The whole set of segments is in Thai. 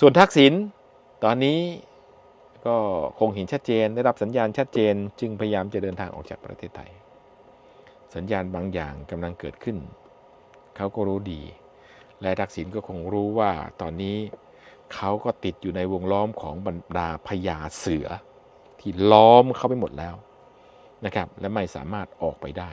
ส่วนทักษิณตอนนี้ก็คงเห็นชัดเจนได้รับสัญญาณชัดเจน จึงพยายามจะเดินทางออกจากประเทศไทย สัญญาณบางอย่างกำลังเกิดขึ้น เขาก็รู้ดี และทักษิณก็คงรู้ว่าตอนนี้เขาก็ติดอยู่ในวงล้อมของบรรดาพญาเสือ ที่ล้อมเขาไปหมดแล้วนะครับ และไม่สามารถออกไปได้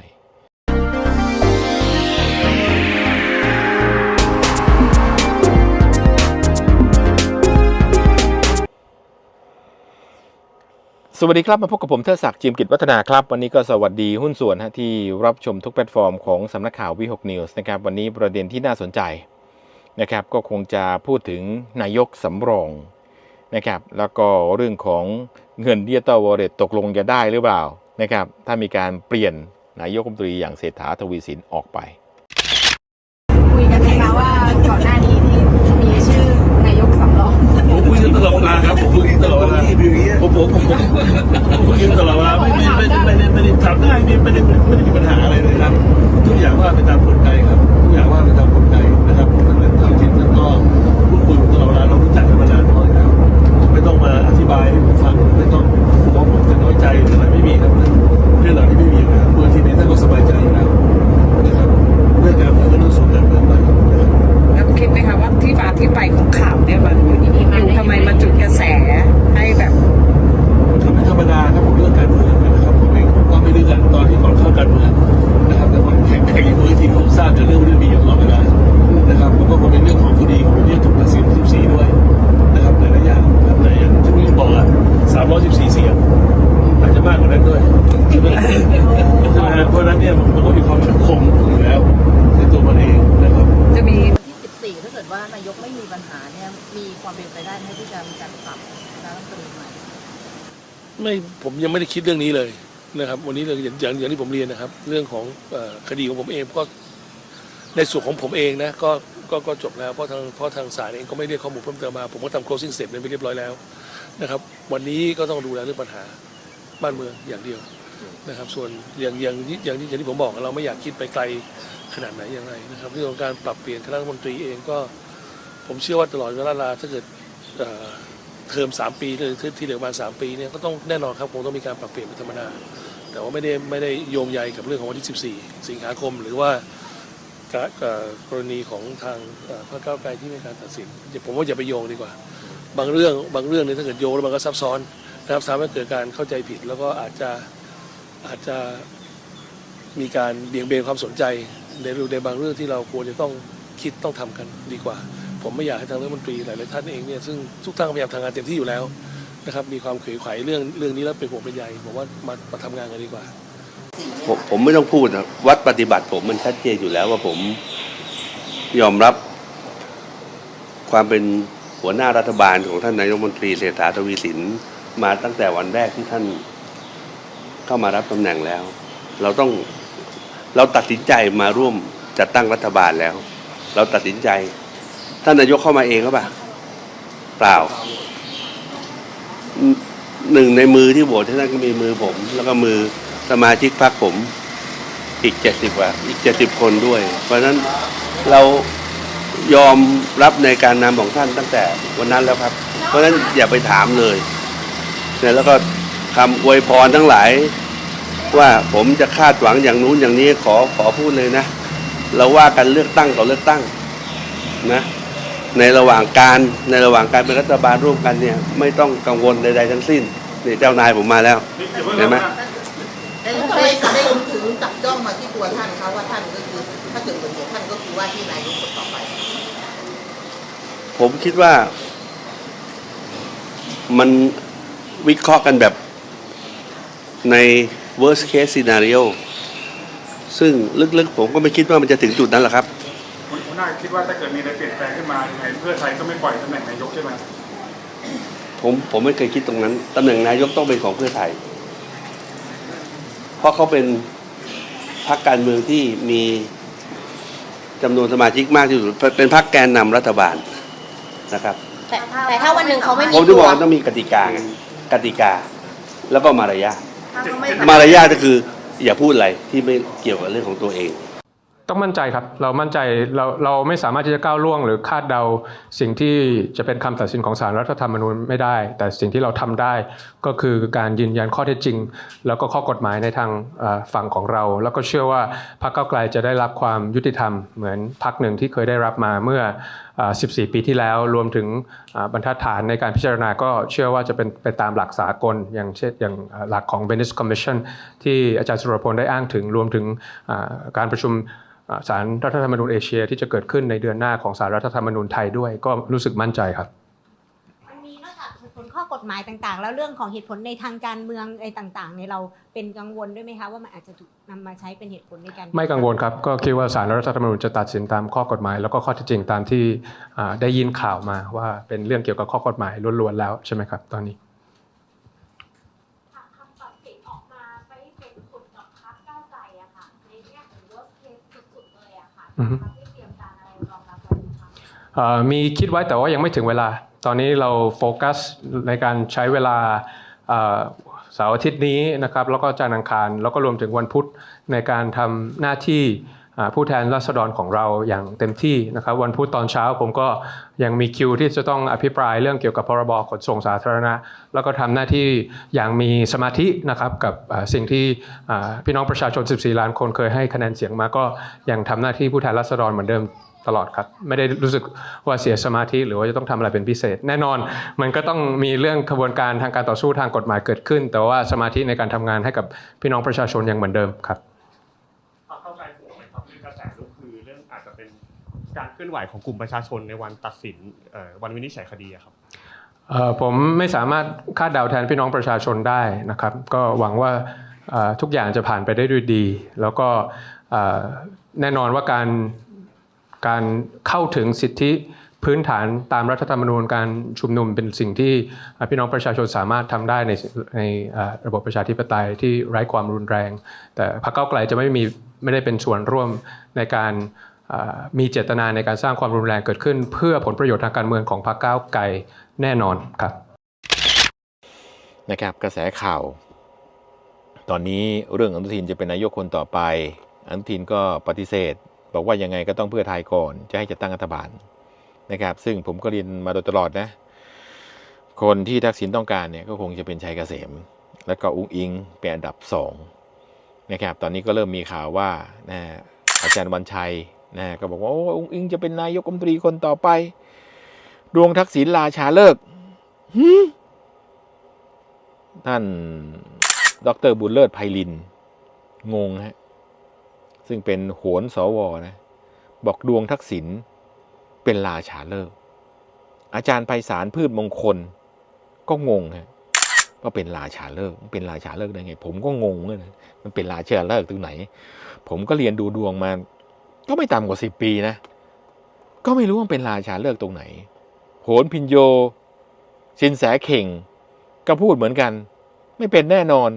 สวัสดีครับ มาพบกับผมเทดศักดิ์จิมกิจวัฒนาครับ วันนี้ก็สวัสดีหุ้นส่วนฮะที่รับชมทุกแพลตฟอร์มของสำนักข่าววิหกนิวส์นะครับวันนี้ประเด็นที่น่าสนใจนะครับก็คงจะพูดถึงนายกสำรองนะครับแล้วก็เรื่องของเงินดิจิตอลวอลเล็ตตกลงจะได้หรือเปล่านะครับถ้ามีการเปลี่ยนนายกรัฐมนตรีอย่างเศรษฐาทวีสินออกไปคุยกันไหมคะว่าก่อนหน้า มีความเป็นไปได้ไหมที่จะมีการปรับคณะรัฐมนตรีใหม่ไม่ผมยังไม่ได้คิดเรื่องนี้เลยนะครับ วันนี้เลยอย่างอย่างอย่างที่ผมเรียนนะครับ เรื่องของเออคดีของผมเองก็ในส่วนของผมเองนะก็ก็ก็จบแล้วเพราะทางเพราะทางศาลเองก็ไม่เรียกข้อมูลเพิ่มเติมมา ผมก็ทำ closing s t a t e m e n ไปเรียบร้อยแล้วนะครับ วันนี้ก็ต้องดูแลเรื่องปัญหาบ้านเมืองอย่างเดียวนะครับ ส่วนอย่างอย่างที่อย่างที่อย่างที่ผมบอกเราไม่อยากคิดไปไกลขนาดไหนอย่างไรนะครับเรื่องของการปรับเปลี่ยนคณะรัฐมนตรีเองก็ ผมเชื่อว่าตลอดเวลาถ้าเกิดเทอมสามปีหรือที่เหลือประมาณสามปีเนี่ยก็ต้องแน่นอนครับคงต้องมีการปรับเปลี่ยนเป็นธรรมดาแต่ว่าไม่ได้ไม่ได้โยงใยกับเรื่องของวันที่ 14 สิงหาคม หรือว่ากรณีของทางพรรคก้าไกลที่มีการตัดสินผมว่าอย่าไปโยงดีกว่า บางเรื่องบางเรื่องเนี่ยถ้าเกิดโยงแล้วมันก็ซับซ้อนนะครับทำให้เกิดการเข้าใจผิด แล้วก็อาจจะอาจจะมีการเบี่ยงเบนความสนใจในในบางเรื่องที่เราควรจะต้องคิดต้องทำกันดีกว่า ผมไม่อยากให้ทางรัฐมนตรีหลายๆท่านเองเนี่ยซึ่งทุกท่านพยายามทำงานเต็มที่อยู่แล้วนะครับมีความเขยไขเรื่องเรื่องนี้แล้วเป็นห่วงเป็นใยผมว่ามามาทำงานกันดีกว่า ผมผมไม่ต้องพูดนะวัดปฏิบัติผมมันชัดเจนอยู่แล้วว่าผมยอมรับความเป็นหัวหน้ารัฐบาลของท่านนายกรัฐมนตรีเศรษฐาทวีสินมาตั้งแต่วันแรกที่ท่านเข้ามารับตำแหน่งแล้ว เราต้องเราตัดสินใจมาร่วมจัดตั้งรัฐบาลแล้ว เราตัดสินใจ ท่านนายกเข้ามาเองหรือเปล่าเปล่า หนึ่งในมือที่โหวตให้ท่านก็มีมือผม แล้วก็มือสมาชิกพรรคผม อีกเจ็ดสิบกว่า อีกเจ็ดสิบคนด้วย เพราะฉะนั้นเรายอมรับในการนำของท่านตั้งแต่วันนั้นแล้วครับ เพราะฉะนั้นอย่าไปถามเลยเนี่ยแล้วก็คำอวยพรทั้งหลาย ว่าผมจะคาดหวังอย่างนู้นอย่างนี้ขอขอพูดเลยนะ เราว่ากันเลือกตั้งต่อเลือกตั้งนะ ในระหว่างการในระหว่างการเป็นรัฐบาลร่วมกันเนี่ย ไม่ต้องกังวลใดๆทั้งสิ้นนี่เจ้านายผมมาแล้ว เห็นไหมได้ได้ได้ถึงจับจ้องมาที่ตัวท่านเขาว่าท่านก็คือถ้าเกิดผลเสียท่านก็คือว่าที่นายกคนต่อไป ผมคิดว่า มันวิเคราะห์กันแบบใน worst case scenario ซึ่งลึกๆ ผมก็ไม่คิดว่ามันจะถึงจุดนั้นหรอกครับ คุณหัวหน้าคิดว่าถ้าเกิดมีอะไรเปลี่ยนแปลงขึ้นมายังไงเพื่อไทยก็ไม่ปล่อยตำแหน่งนายกใช่ไหมผมผมไม่เคยคิดตรงนั้นตำแหน่งนายกต้องเป็นของเพื่อไทย เพราะเขาเป็นพรรคการเมืองที่มีจำนวนสมาชิกมากที่สุดเป็นพรรคแกนนำรัฐบาลนะครับแต่แต่ถ้าวันหนึ่งเขาไม่มีผมจะตับวอกว่าต้องมีกติกาไงกติกา แล้วก็มารยาทถ้าเขาไม่มารยาทก็คือ อย่าพูดอะไรที่ไม่เกี่ยวกับเรื่องของตัวเอง ต้องมั่นใจครับ เรามั่นใจเราเราไม่สามารถที่จะก้าวล่วง หรือคาดเดาสิ่งที่จะเป็นคำตัดสินของศาลรัฐธรรมนูญไม่ได้ แต่สิ่งที่เราทำได้ ก็คือการยืนยันข้อเท็จจริง แล้วก็ข้อกฎหมายในทางฝั่งของเรา แล้วก็เชื่อว่าพรรคก้าวไกลจะได้รับความยุติธรรมเหมือนพรรคหนึ่งที่เคยได้รับมาเมื่อ 14 ปีที่แล้ว รวมถึงบรรทัดฐานในการพิจารณาก็เชื่อว่าจะเป็นไปตามหลักสากล อย่างเช่นอย่างหลักของ Venice Commission ที่อาจารย์สุรพลได้อ้างถึงรวมถึงการประชุมสารรัฐธรรมนูญเอเชียที่จะเกิดขึ้นในเดือนหน้าของสารรัฐธรรมนูญไทยด้วยก็รู้สึกมั่นใจครับ มันมีนอกจากเหตุผลข้ อกฎหมายต่างๆ แล้วเรื่องของเหตุผลในทางการเมืองอะไรต่างๆเนี่ยเราเป็นกังวลด้วยไหมคะว่ามันอาจจะถูกนำมาใช้เป็นเหตุผลในการไม่กังวลครับ ก็คิดว่าศาลรัฐธรรมนูญจะตัดสินตามข้อกฎหมาย แล้วก็ข้อเท็จจริงตามที่อ่าได้ยินข่าวมาว่าเป็นเรื่องเกี่ยวกับข้อกฎหมายล้วนๆแล้วใช่ไหมครับ ตอนนี้คำตัดสินออกมาไม่เป็นผลกับพรรคก้าวไกลอะค่ะในแง่ของ worst case สุดๆเลยอะค่ะอือฮึพรรคได้เตรียมการอะไรรองรับไว้ไหมคะเอ่อมีคิดไว้แต่ว่ายังไม่ถึงเวลา ตอนนี้เราโฟกัสในการใช้เวลาเสาร์อาทิตย์นี้นะครับแล้วก็จันทร์อังคารแล้วก็รวมถึงวันพุธในการทำหน้าที่ผู้แทนราษฎรของเราอย่างเต็มที่นะครับวันพุธตอนเช้าผมก็ยังมีคิวที่จะต้องอภิปรายเรื่องเกี่ยวกับพรบขนส่งสาธารณะ แล้วก็ทำหน้าที่อย่างมีสมาธินะครับกับสิ่งที่พี่น้องประชาชน 14 ล้านคนเคยให้คะแนนเสียงมาก็ยังทำหน้าที่ผู้แทนราษฎรเหมือนเดิม ตลอดครับ ไม่ได้รู้สึกว่าเสียสมาธิหรือว่าจะต้องทำอะไรเป็นพิเศษ แน่นอนมันก็ต้องมีเรื่องกระบวนการทางการต่อสู้ทางกฎหมายเกิดขึ้น แต่ว่าสมาธิในการทำงานให้กับพี่น้องประชาชนยังเหมือนเดิมครับพรรคเข้าใจถูกไหมครับเรื่องกระแสลุกคือเรื่องอาจจะเป็นการเคลื่อนไหวของกลุ่มประชาชนในวันตัดสินเอ่อวันวินิจฉัยคดีอะครับเอ่อผมไม่สามารถคาดเดาแทนพี่น้องประชาชนได้นะครับ ก็หวังว่าเอ่อทุกอย่างจะผ่านไปได้ด้วยดี แล้วก็เอ่อแน่นอนว่าการ การเข้าถึงสิทธิพื้นฐานตามรัฐธรรมนูญการชุมนุมเป็นสิ่งที่พี่น้องประชาชนสามารถทำได้ในในระบบประชาธิปไตยที่ไร้ความรุนแรง แต่พรรคเก้าไกลจะไม่มีไม่ได้เป็นส่วนร่วมในการมีเจตนาในการสร้างความรุนแรงเกิดขึ้น เพื่อผลประโยชน์ทางการเมืองของพรรคก้าวไกลแน่นอนครับนะครับกระแสข่าว ตอนนี้เรื่องอนุทินจะเป็นนายกคนต่อไป อนุทินก็ปฏิเสธ บอกว่ายังไงก็ต้องเพื่อไทยก่อน จะให้จัดตั้งรัฐบาลนะครับ ซึ่งผมก็เรียนมาโดยตลอดนะ คนที่ทักษิณต้องการเนี่ยก็คงจะเป็นชัยเกษม แล้วก็อุ้งอิงเป็นอันดับสองนะครับ ตอนนี้ก็เริ่มมีข่าวว่านะอาจารย์วันชัยนะก็บอกว่าโอ้อุ้งอิงจะเป็นนายกรัฐมนตรีคนต่อไป ดวงทักษิณลาชาเลิกท่านดรบุญเลิศไพลิน งงฮะ ซึ่งเป็นโหนสวนะ บอกดวงทักษิณเป็นราชาเลิก อาจารย์ไพศาลพืชมงคล ก็งงฮะว่าเป็นราชาเลิกเป็นราชาเลิกได้ไง ผมก็งงเลยมันเป็นราชาเลิกตรงไหน ผมก็เรียนดูดวงมา ก็ไม่ต่ำกว่าสิบปีนะ ก็ไม่รู้ว่าเป็นราชาเลิกตรงไหนโหนพินโย สินแสเข่ง ก็พูดเหมือนกัน ไม่เป็นแน่นอน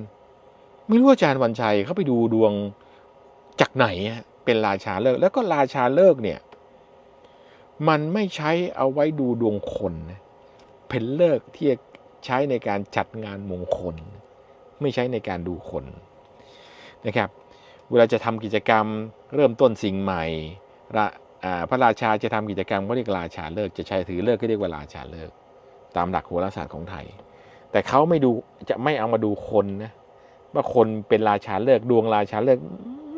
ไม่รู้อาจารย์วันชัยเขาไปดูดวง จากไหนเป็นราชาเลิกแล้วก็ราชาเลิกเนี่ยมันไม่ใช้เอาไว้ดูดวงคนนะเป็นเลิกที่จะใช้ในการจัดงานมงคล ไม่ใช้ในการดูคนนะครับเวลาจะทำกิจกรรมเริ่มต้นสิ่งใหม่ระพระราชาจะทำกิจกรรมก็เรียกราชาเลิกจะใช้ถือเลิกก็เรียกว่าราชาเลิกตามหลักโหราศาสตร์ของไทย แต่เขาไม่ดูจะไม่เอามาดูคนนะว่าคนเป็นราชาเลิกดวงราชาเลิก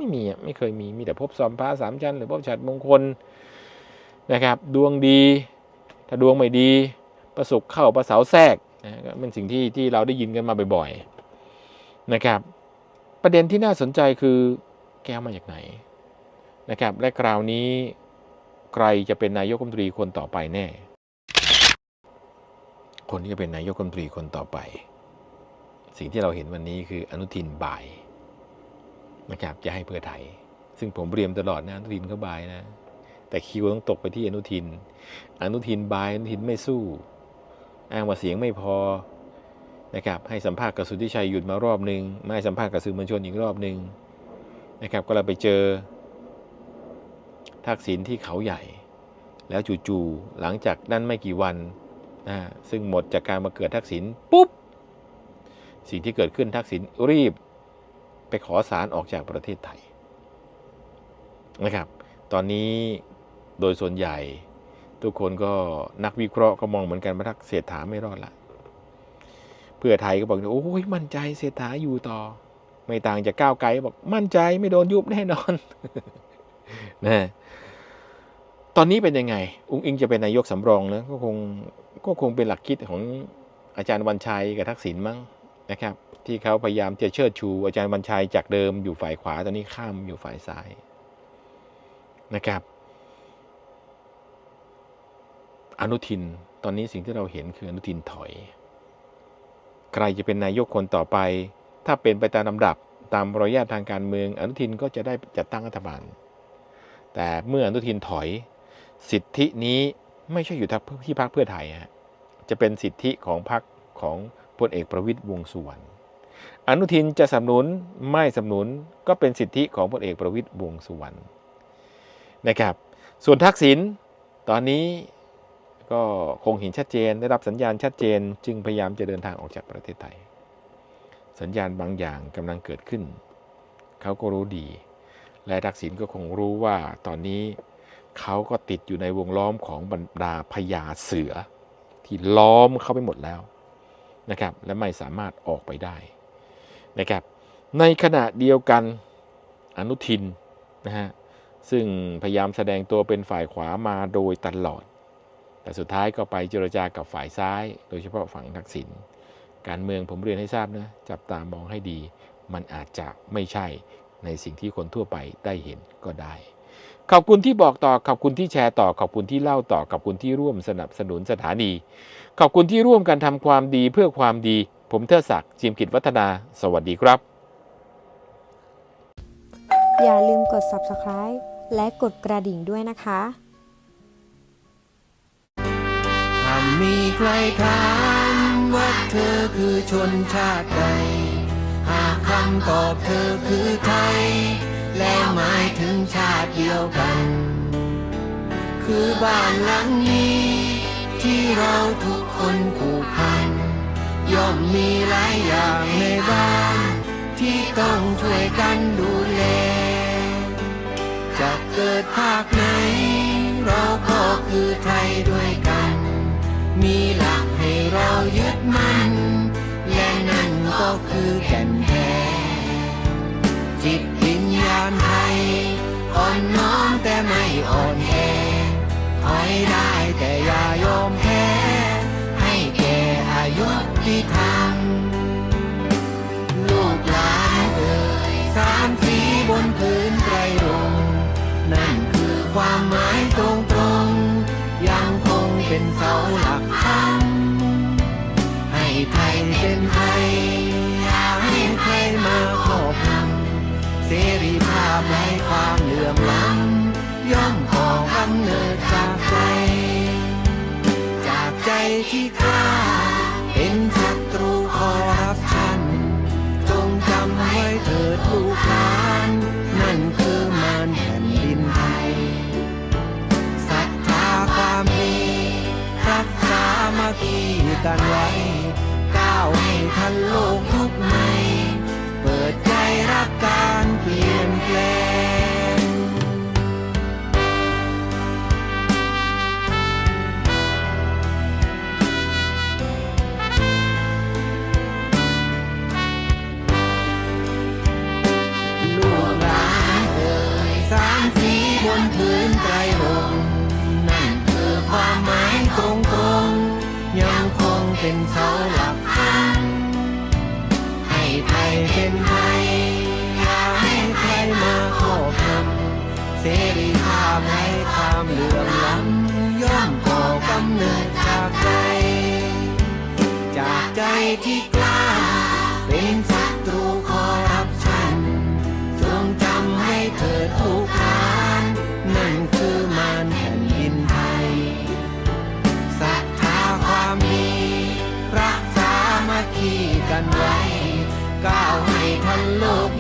ไม่มีอะไม่เคยมีมีแต่พบซอมพระสามชั้น หรือพบฉัตรมงคลนะครับ ดวงดี ถ้าดวงไม่ดี ประสบเข้าประเสาแทรกนะก็เป็นสิ่งที่ที่เราได้ยินกันมาบ่อยๆนะครับ ประเด็นที่น่าสนใจคือแก้วมาจากไหนนะครับ และคราวนี้ใครจะเป็นนายกรัฐมนตรีคนต่อไปแน่ คนที่จะเป็นนายกรัฐมนตรีคนต่อไป สิ่งที่เราเห็นวันนี้คืออนุทินบ่าย นะครับจะให้เพื่อไทย ซึ่งผมเรียมตลอดนะอนุทินเขาบายนะ แต่คิวต้องตกไปที่อนุทิน อนุทินบายอนุทินไม่สู้ อ้างว่าเสียงไม่พอนะครับให้สัมภาษณ์กับสุทธิชัยหยุดมารอบหนึ่งไม่ให้สัมภาษณ์กับสื่อมวลชนอีกรอบหนึ่งนะครับก็เราไปเจอ ทักษิณที่เขาใหญ่ แล้วจู่ๆหลังจากนั้นไม่กี่วันนะซึ่งหมดจากการมาเกิดทักษิณปุ๊บสิ่งที่เกิดขึ้นทักษิณรีบ ไปขอสารออกจากประเทศไทยนะครับ ตอนนี้โดยส่วนใหญ่ทุกคนก็นักวิเคราะห์ก็มองเหมือนกันว่าทักเศรษฐาไม่รอดละ เพื่อไทยก็บอกโอ้ยมั่นใจเศรษฐาอยู่ต่อ ไม่ต่างจากก้าวไกลบอกมั่นใจไม่โดนยุบแน่นอนนะตอนนี้เป็นยังไง อุ้งอิงจะเป็นนายกสำรองแล้วก็คงก็คงเป็นหลักคิดของอาจารย์วันชัยกับทักษิณมั้งนะครับ ที่เขาพยายามจะเชิดชู อาจารย์วันชัยจากเดิมอยู่ฝ่ายขวาตอนนี้ข้ามอยู่ฝ่ายซ้ายนะครับ อนุทินตอนนี้สิ่งที่เราเห็นคืออนุทินถอย ใครจะเป็นนายกคนต่อไป ถ้าเป็นไปตามลำดับตามรอยาททางการเมือง อนุทินก็จะได้จัดตั้งรัฐบาล แต่เมื่ออนุทินถอย สิทธินี้ไม่ใช่อยู่ที่พรรคเพื่อไทยฮะจะเป็นสิทธิของพรรคของพลเอกประวิตยวงสุวรรณ อนุทินจะสนับสนุนไม่สนับสนุนก็เป็นสิทธิของพลเอกประวิตยวงสุวรรณนะครับ ส่วนทักษิณตอนนี้ก็คงเห็นชัดเจนได้รับสัญญาณชัดเจน จึงพยายามจะเดินทางออกจากประเทศไทย สัญญาณบางอย่างกำลังเกิดขึ้น เขาก็รู้ดี และทักษิณก็คงรู้ว่าตอนนี้เขาก็ติดอยู่ในวงล้อมของบรรดาพญาเสือ ที่ล้อมเขาไปหมดแล้วนะครับ และไม่สามารถออกไปได้ นะครับในขณะเดียวกันอนุทินนะฮะซึ่งพยายามแสดงตัวเป็นฝ่ายขวามาโดยตลอด แต่สุดท้ายก็ไปเจรจากับฝ่ายซ้าย โดยเฉพาะฝั่งทักษิณการเมืองผมเรียนให้ทราบนะจับตามองให้ดี มันอาจจะไม่ใช่ในสิ่งที่คนทั่วไปได้เห็นก็ได้ ขอบคุณที่บอกต่อขอบคุณที่แชร์ต่อขอบคุณที่เล่าต่อขอบคุณที่ร่วมสนับสนุนสถานี ขอบคุณที่ร่วมกันทำความดีเพื่อความดี ผมเทอศักดิ์จิมกิจวัฒนา สวัสดีครับ อย่าลืมกด subscribe และกดกระดิ่งด้วยนะคะถ้ามีใครถามว่าเธอคือชนชาติใดหากคำตอบเธอคือไทย และหมายถึงชาติเดียวกัน คือบ้านหลังนี้ที่เราทุกคนผูกพัน ย่อมมีหลายอย่างในบ้าน ที่ต้องช่วยกันดูแล จะเกิดภาคไหน เราก็คือไทยด้วยกัน มีหลักให้เรายึดมั่น และนั่นก็คือแก่นแท้จิตวิญญาณไทย อ่อนน้อมแต่ไม่อ่อนแอถอยได้ ยุที่ทำลูกหลานเอ่ยสามสีบนพื้นไตรรงนั่นคือความหมายตรงตรงยังคงเป็นเสาหลักธรรมให้ไทยเป็นไทยอย่าให้ใครมาครอบงำเสรีภาพไร้ความเหลื่อมล้ำย่อมก่อกำเนิดจากใจ จากใจที่กล้า กันไว้ก้าวให้ทันโลกยุคใเป็นเสาหลักธรรมให้ไทยเป็นไทยอย่าให้ใครมาครอบงำเสรีภาพไร้ความเหลื่อมล้ำย่อมก่อกำเนิดจากใจจากใจที่ ก้าวให้ทันโลก